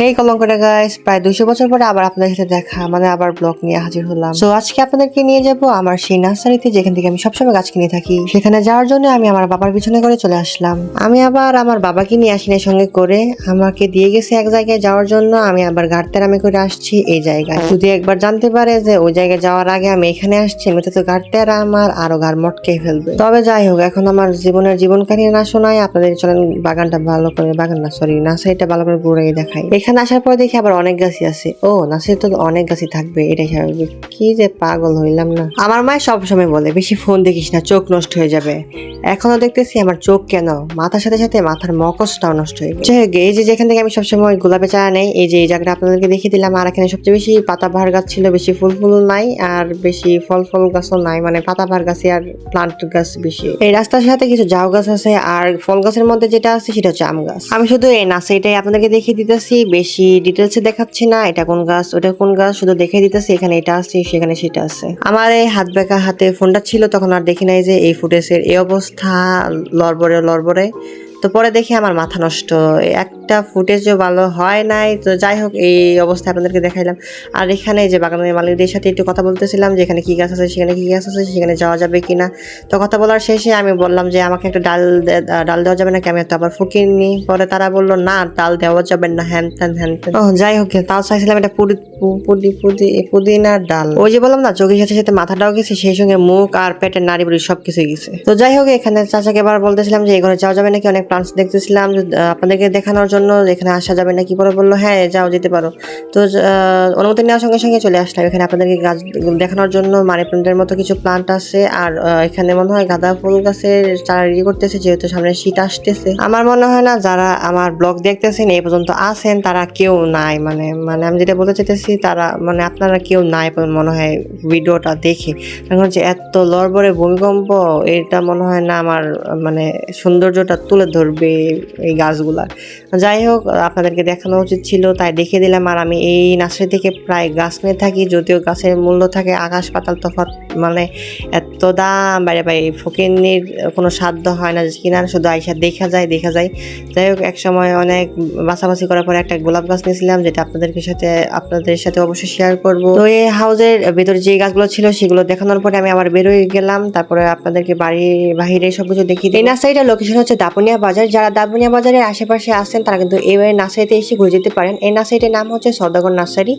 হেই কলঙ্কটা guys প্রায় দুশো বছর পরে আবার আপনাদের সাথে দেখা। মানে আবার ব্লগ নিয়ে হাজির হলাম। তো আজকে আপনাদেরকে নিয়ে যাব আমার সেই নার্সারিতে, যেখান থেকে আমি সবসময় গাছ কিনে থাকি। সেখানে যাওয়ার জন্য আমি আমার বাবার পিছনে করে চলে আসলাম। আমি আবার আমার বাবাকে নিয়ে আসিনি সঙ্গে করে। আমাকে দিয়ে গেছে এক জায়গায় যাওয়ার জন্য। আমি আবার গাড়তেরামে করে আসছি এই জায়গায়। যদি একবার জানতে পারে যে ওই জায়গায় যাওয়ার আগে আমি এখানে আসছি, আমি তো গাড়তেরা আমার আরও গার মটকে ফেলবে। তবে যাই হোক, এখন আমার জীবনের জীবন কাহিনী না শোনায় আপনাদের চলেন বাগানটা ভালো করে, বাগান না সরি নার্সারিটা ভালো করে ঘুরে দেখাই। এখানে আসার পর দেখি আবার অনেক গাছই আছে। ও, নাসির তো অনেক গাছই থাকবে, এটাই স্বাভাবিক। কি যে পাগল হইলাম না। আমার মায়ের সবসময় বলে, বেশি ফোন দেখিস না, চোখ নষ্ট হয়ে যাবে। এখনও দেখতেছি আমার চোখ কেন? মাথার সাথে সাথে মাথার মকসটাও নষ্ট হয়ে গেছে। এই যে যেখান থেকে আমি সবসময় গোলাপে চা নেই, এই যে এই জায়গাটা আপনাদেরকে দেখিয়ে দিলাম, আর এখানে সবচেয়ে বেশি পাতাবাহার গাছ ছিল, বেশি ফুল ফুল নাই, আর বেশি ফল ফল গাছও নাই মানে পাতাবাহার গাছই আর প্লান্ট গাছ বেশি। এই রাস্তার সাথে কিছু জাউ গাছ আছে, আর ফল গাছের মধ্যে যেটা আছে সেটা হচ্ছে আম গাছ। আমি শুধু এই নার্সারিটাই আপনাদেরকে দেখিয়ে দিতেছি, বেশি ডিটেলসে দেখাচ্ছি না, এটা কোন গাছ, ওটা কোন গাছ, শুধু দেখে দিতেছি, এখানে এটা আছে, সেখানে সেটা আছে। আমার এই হাত বেঁকা হাতে ফোনটা ছিল, তখন আর দেখি নাই যে এই ফুটেজের এই অবস্থা। লড়বড়ে লড়বড়ে তো পরে দেখি আমার মাথা নষ্ট। একটা ফুটেজও ভালো হয় নাই। তো যাই হোক এই অবস্থায় আপনাদেরকে দেখাইলাম। আর এখানে যে বাগানের মালিকদের সাথে একটু কথা বলতেছিলাম যে এখানে কি গাছ আছে সেখানে কি গাছ আছে সেখানে যাওয়া যাবে কিনা। তো কথা বলার শেষে আমি বললাম যে আমাকে একটা ডাল ডাল দেওয়া যাবে নাকি? আমি তো আবার ফুকিয়ে নি। পরে তারা বলল না ডাল দেওয়া যাবে না। হ্যান ত্যান হ্যান ত্যান। ও যাই হোক তাও চাইছিলাম এটা পুরি পুদি পুদি পুদিনার ডাল। ওই যে বললাম না চোখের সাথে সাথে মাথাটাও গেছে সেই সঙ্গে মুখ আর পেটের নাড়ি বুড়ি সব কিছুই গেছে। তো যাই হোক এখানে চাচাকে এবার বলতেছিলাম যে এই ঘরে যাওয়া যাবে নাকি? অনেক প্লান্টস দেখতেছিলাম আপনাদেরকে দেখানোর জন্য এখানে আসা যাবে নাকি? পরে বলল হ্যাঁ যাও, যেতে পারো। তো অনুমতি নেওয়ার সঙ্গে সঙ্গে চলে আসলাম। এখানে আপনাদেরকে গাছ দেখানোর জন্য মানি প্লান্টের মতো কিছু প্লান্ট আছে আর এখানে মনে হয় গাঁদা ফুল গাছের চারা রেডি করতেছে, যেহেতু সামনে শীত আসতেছে। আমার মনে হয় না যারা আমার ব্লগ দেখতেছেন, এই পর্যন্ত আছেন, তারা কেউ নাই। মানে মানে আমি যেটা বলতে চাইতেছি, তারা মানে আপনারা কেউ নাই মনে হয় ভিডিওটা দেখে। কারণ হচ্ছে এত লড়বড়ে ভূমিকম্প, এটা মনে হয় না আমার মানে সৌন্দর্যটা তুলে ধরবে এই গাছগুলা। যাই হোক, আপনাদেরকে দেখানো উচিত ছিল, তাই দেখে দিলাম। আর আমি এই নার্সারি থেকে প্রায় গাছ নিয়ে থাকি, যদিও গাছের মূল্য থাকে আকাশ পাতাল তফাৎ মানে এত দাম বাইরে বাইরে ফকিরনির কোনো সাধ্য হয় না কিনার শুধু আইসা দেখা যায় দেখা যায়। যাই হোক, এক সময় অনেক বাছাবাছি করার পরে একটা গোলাপ গাছ নিয়েছিলাম, যেটা আপনাদেরকে সাথে, আপনাদের সাথে অবশ্যই শেয়ার করব। তো এই হাউসের ভেতরে যে গাছগুলো ছিল, সেগুলো দেখানোর পরে আমি আবার বেরোয় গেলাম। তারপরে আপনাদেরকে বাড়ির বাহিরে সবকিছু দিই। এই নার্সারিটার লোকেশন হচ্ছে দাপুনিয়া বাজার, যারা দাবুনিয়া বাজারের আশেপাশে আসেন তারা কিন্তু এই নার্সারিতে এসে ঘুরে যেতে পারেন। এই নার্সারিটির নাম হচ্ছে সদাগর নার্সারি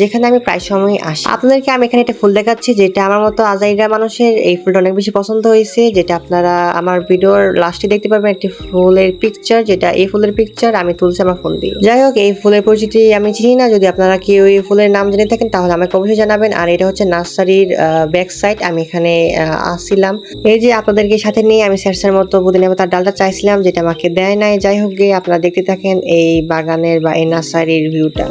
যেখানে আমি প্রায় সময় আসি। আপনাদেরকে আমি এখানে একটা ফুল দেখাচ্ছি, যেটা আমার মতো আজাইরা মানুষের এই ফুলটা অনেক বেশি পছন্দ হয়েছে, যেটা আপনারা আমার ভিডিওর লাস্টে দেখতে পারবেন একটি ফুলের পিকচার যেটা এই ফুলের পিকচার আমি তুলছি আমার ফোন দিয়ে। যাই হোক, এই ফুলের পরিচিতি আমি চিনি না, যদি আপনারা কেউ এই ফুলের নাম জেনে থাকেন, তাহলে আমাকে অবশ্যই জানাবেন। আর এটা হচ্ছে নার্সারির ব্যাক সাইড আমি এখানে আসছিলাম। এই যে আপনাদেরকে সাথে নিয়ে আমি স্যারসার মতো পুদিনা তার ডালটা চাইছিলাম যেটা আমাকে দেয় নাই। যাই হোক গিয়ে আপনারা দেখতে থাকেন এই বাগানের বা এই নার্সারির ভিউটা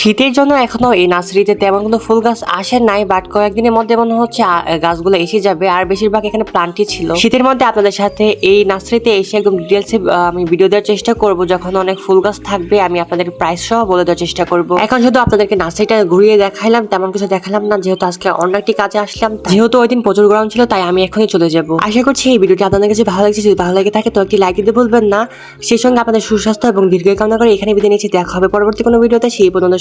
শীতের জন্য এখনও এই নার্সারিতে তেমন কোনো ফুল গাছ আসে নাই বাট কয়েকদিনের মধ্যে মনে হচ্ছে গাছগুলো এসে যাবে। আর বেশিরভাগ এখানে প্লান্টই ছিল। শীতের মধ্যে আপনাদের সাথে এই নার্সারিতে এসে একদম ডিটেলসে আমি ভিডিও দেওয়ার চেষ্টা করব। যখন অনেক ফুল গাছ থাকবে, আমি আপনাদের প্রাইস সহ বলে দেওয়ার চেষ্টা করব। এখন শুধু আপনাদেরকে নার্সারিটা ঘুরিয়ে দেখাইলাম, তেমন কিছু দেখালাম না। যেহেতু আজকে অন্য একটি কাজে আসলাম যেহেতু ওই দিন প্রচুর গরম ছিল, তাই আমি এখনই চলে যাব। আশা করছি এই ভিডিওটি আপনাদের কাছে ভালো লাগছে। যদি ভালো লেগে থাকে, তো একটি লাইক দিতে ভুলবেন না। সেই সঙ্গে আপনাদের সুস্বাস্থ্য এবং দীর্ঘ কামনা করে এখানে বিদায় নিচ্ছি। দেখা হবে পরবর্তী কোনো ভিডিওতে, সেই পর্যন্ত